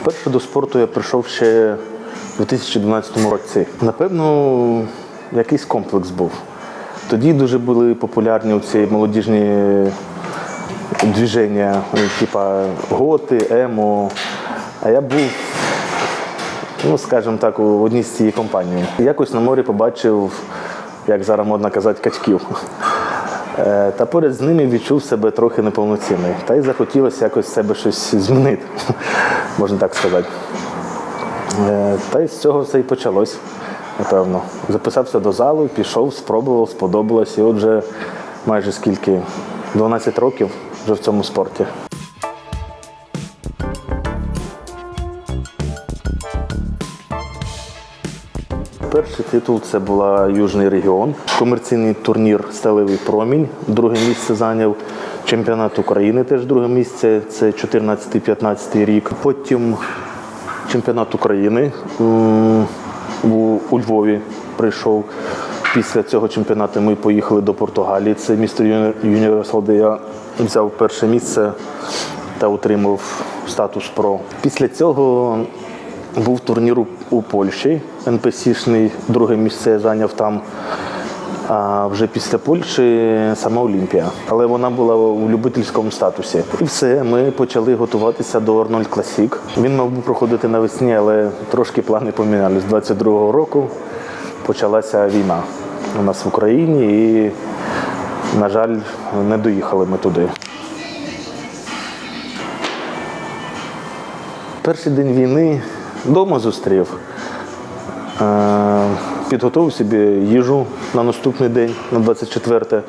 Вперше до спорту я прийшов ще у 2012 році. Напевно, якийсь комплекс був. Тоді дуже були популярні ці молодіжні движення, типа готи, емо. А я був, ну скажімо так, у одній з цієї компанії. Якось на морі побачив, як зараз модно казати, качків. Е, Та поряд з ними відчув себе трохи неповноцінний. Та й захотілося якось себе щось змінити, можна так сказати. Е, Та й з цього все і почалось, напевно. Записався до залу, пішов, спробував, сподобалось. І от вже майже скільки 12 років вже в цьому спорті. Перший титул це була Южний регіон, комерційний турнір Сталевий промінь. Друге місце зайняв чемпіонат України. Теж друге місце це 14-15 рік. Потім чемпіонат України у, Львові прийшов. Після цього чемпіонату ми поїхали до Португалії. Це місто Юніверсал, де я взяв перше місце та отримав статус ПРО. Після цього був турнір у Польщі, НПСішний, друге місце зайняв там. А вже після Польщі сама Олімпія. Але вона була у любительському статусі. І все, ми почали готуватися до Арнольд Класік. Він мав би проходити навесні, але трошки плани помінялись. З 22-го року почалася війна у нас в Україні і, на жаль, не доїхали ми туди. Перший день війни вдома зустрів. Е, Підготував собі їжу на наступний день, на 24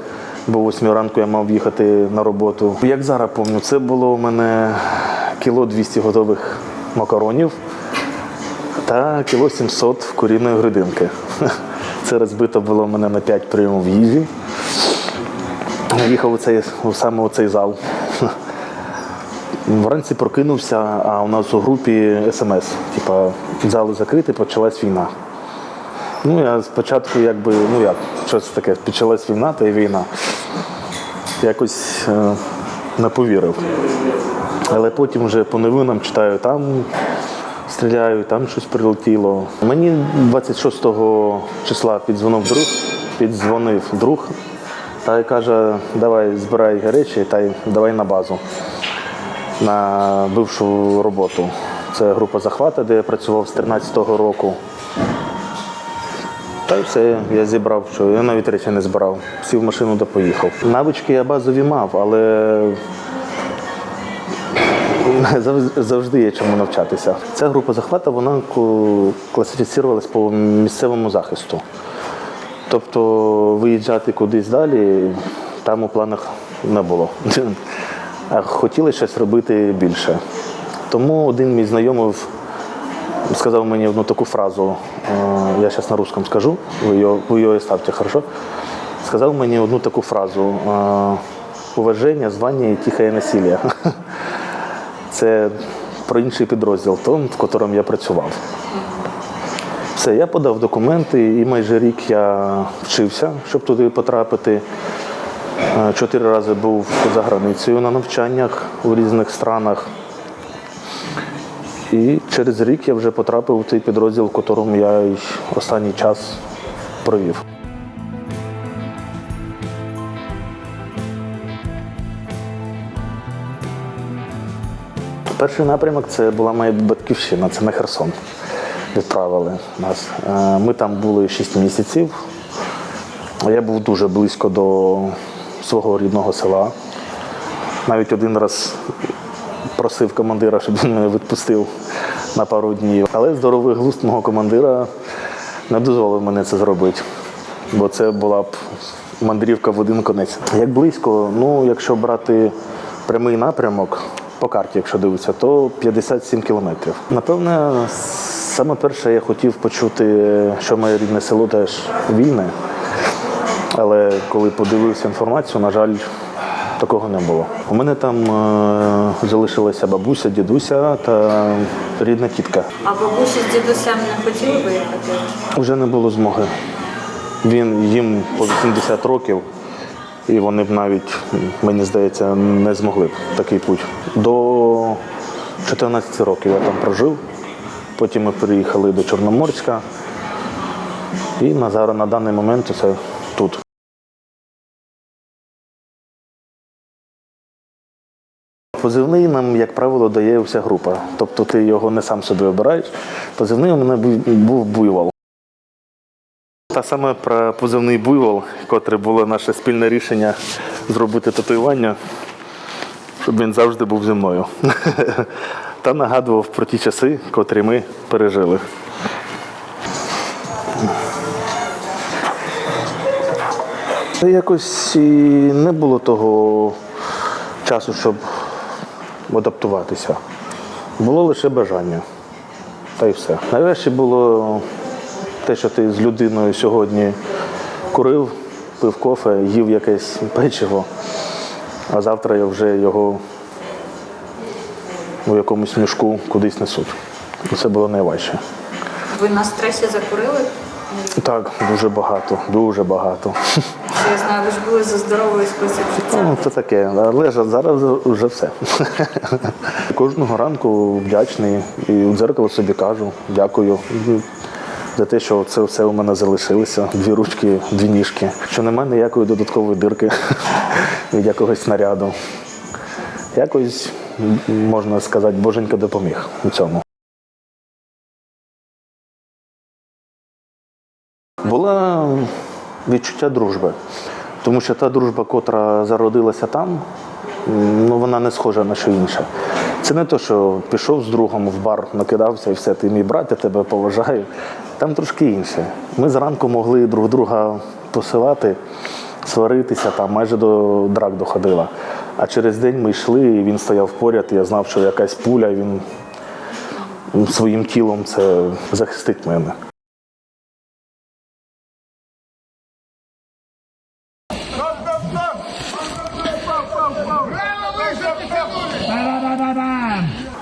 бо 8 ранку я мав їхати на роботу. Як зараз пам'ятаю, це було у мене кіло 200 готових макаронів та кіло 700 куріної грудинки. Це розбито було у мене на 5 прийомів їжі. Їхав у цей, саме у цей зал. Вранці прокинувся, а у нас у групі смс. Типа, зали закриті, почалась війна. Ну, я спочатку, якби, ну як, що це таке, почалась війна, та й війна. Якось е, не повірив. Але потім вже по новинам читаю, там стріляють, там щось прилетіло. Мені 26 числа піддзвонив друг, піддзвонив друг та й каже, давай збирай речі та й давай на базу на бившу роботу. Це група захвата, де я працював з 13-го року. Та й все, я зібрав, що я навіть речі не збирав. Сів машину та поїхав. Навички я базові мав, але завжди є чому навчатися. Ця група захвата вона класифіцірувалась по місцевому захисту. Тобто виїжджати кудись далі там у планах не було. А Хотіли щось робити більше. Тому один мій знайомий сказав мені одну таку фразу, е, я зараз на русском скажу, ви її, ви її ставте, хорошо? Сказав мені одну таку фразу: е, уваження, звання і тихе насилля. Це про інший підрозділ, той, в якому я працював. Все, я подав документи, і майже рік я вчився, щоб туди потрапити. Е, Чотири рази був за границею на навчаннях у різних странах. І через рік я вже потрапив у цей підрозділ, в якому я останній час провів. Перший напрямок це була моя батьківщина, це на Херсон. Відправили нас. Е, Ми там були 6 місяців. Я був дуже близько до свого рідного села. Навіть один раз просив командира, щоб він мене відпустив на пару днів. Але здоровий глузд мого командира не дозволив мене це зробити, бо це була б мандрівка в один конець. Як близько, ну якщо брати прямий напрямок по карті, якщо дивитися, то 57 кілометрів. Напевне, саме перше я хотів почути, що моє рідне село теж вільне. Але коли подивився інформацію, на жаль, такого не було. У мене там е, залишилася бабуся, дідуся та рідна тітка. А бабуся з дідусем не хотіли виїхати? Вже не було змоги. Він їм по 80 років, і вони б навіть, мені здається, не змогли б такий путь. До 14 років я там прожив. Потім ми переїхали до Чорноморська. І на зараз на даний момент це Позивний нам, як правило, дає вся група. Тобто ти його не сам собі обираєш. Позивний у мене був- буйвол. Та саме про позивний буйвол, котре було наше спільне рішення зробити татуювання, щоб він завжди був зі мною. Та нагадував про ті часи, котрі ми пережили. Якось і не було того часу, щоб адаптуватися. Було лише бажання. Та й все. Найважче було те, що ти з людиною сьогодні курив, пив кофе, їв якесь печиво, а завтра я вже його у якомусь мішку кудись несуть. Це було найважче. Ви на стресі закурили? Так, дуже багато, дуже багато. Я знаю, ви ж були за здоровий спосіб життя. Ну, це таке, але зараз вже все. Кожного ранку вдячний і у дзеркало собі кажу, дякую за те, що це все у мене залишилося. Дві ручки, дві ніжки. Що немає ніякої додаткової дирки від якогось снаряду. Якось можна сказати, боженька допоміг у цьому. Відчуття дружби. Тому що та дружба, котра зародилася там, ну вона не схожа на що інше. Це не то, що пішов з другом в бар, накидався і все, ти мій брат, я тебе поважаю. Там трошки інше. Ми зранку могли друг друга посилати, сваритися, там майже до драк доходила. А через день ми йшли, і він стояв поряд, і я знав, що якась пуля, він своїм тілом це захистить мене.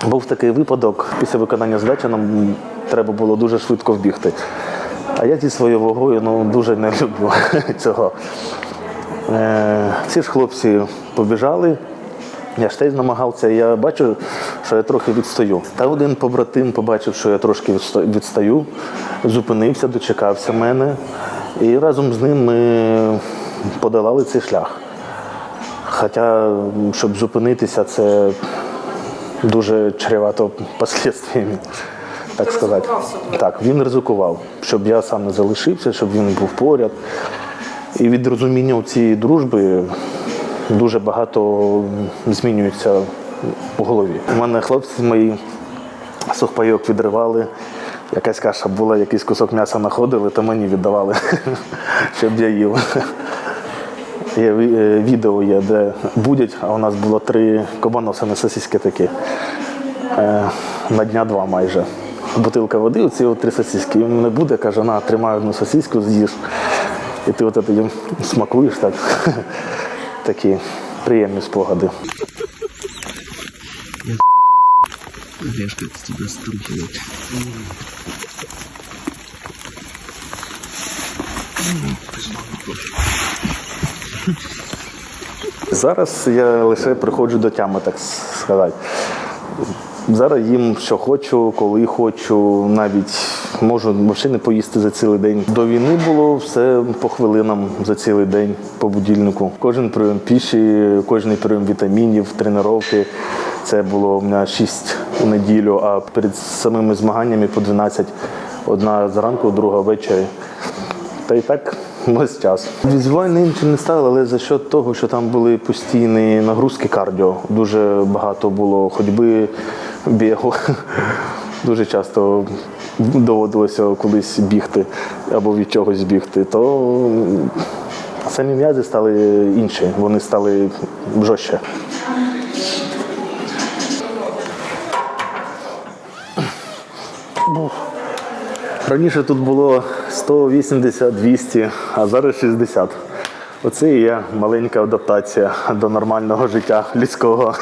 Був такий випадок, після виконання задачі нам треба було дуже швидко вбігти. А я зі своєю вагою ну, дуже не люблю цього. Е, ці ж хлопці побіжали, я ж теж намагався, я бачу, що я трохи відстаю. Та один побратим побачив, що я трошки відстаю, зупинився, дочекався мене. І разом з ним ми подолали цей шлях. Хоча, щоб зупинитися, це дуже чревато послідствиями, так сказати. Так, він ризикував, щоб я сам не залишився, щоб він був поряд. І від розуміння цієї дружби дуже багато змінюється у голові. У мене хлопці мої сухпайок відривали, якась каша була, якийсь кусок м'яса знаходили, то мені віддавали, щоб я їв. Є е, відео є, де будять, а у нас було три кабаносини сосиски такі. Е, на дня два майже. Бутилка води, оці от три сосиски. Він не буде, каже, на, тримай одну сосиску, з'їж. І ти от їм смакуєш так. Такі приємні спогади. Струхивает. Зараз я лише приходжу до тями, так сказати. Зараз їм що хочу, коли хочу, навіть можу взагалі не поїсти за цілий день. До війни було все по хвилинам за цілий день по будильнику. Кожен прийом піші, кожен прийом вітамінів, тренування. Це було у мене 6 у неділю, а перед самими змаганнями по 12. Одна зранку, друга ввечері. Та й так весь час. Візуально іншим не стало, але за счет того, що там були постійні нагрузки кардіо, дуже багато було ходьби, бігу. Дуже часто доводилося колись бігти або від чогось бігти, то самі м'язи стали інші, вони стали жорстче. Раніше тут було 180-200, а зараз 60. Оце і є маленька адаптація до нормального життя людського.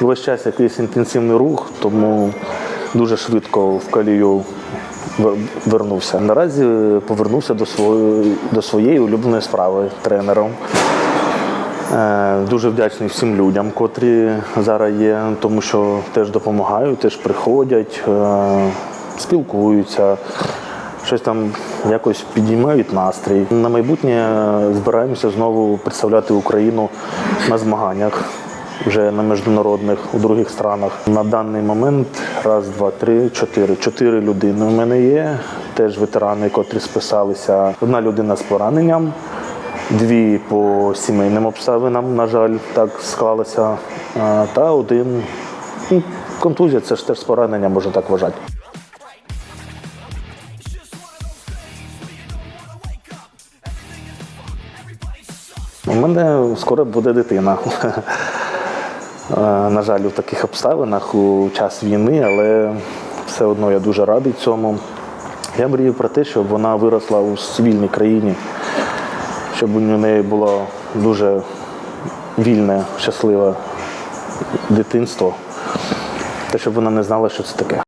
Весь час якийсь інтенсивний рух, тому дуже швидко в колію вернувся. Наразі повернувся до своєї улюбленої справи тренером. Е, Дуже вдячний всім людям, котрі зараз є, тому що теж допомагають, теж приходять, е, спілкуються, щось там якось підіймають настрій. На майбутнє збираємося знову представляти Україну на змаганнях. Вже на міжнародних у других странах. На даний момент раз, два, три, чотири. Чотири людини у мене є. Теж ветерани, котрі списалися. Одна людина з пораненням, дві по сімейним обставинам, на жаль, так склалося. Та один ну, контузія, це ж теж поранення, можна так вважати. У мене скоро буде дитина. На жаль, у таких обставинах у час війни, але все одно я дуже радий цьому. Я мрію про те, щоб вона виросла у цивільній країні, щоб у неї було дуже вільне, щасливе дитинство, та щоб вона не знала, що це таке.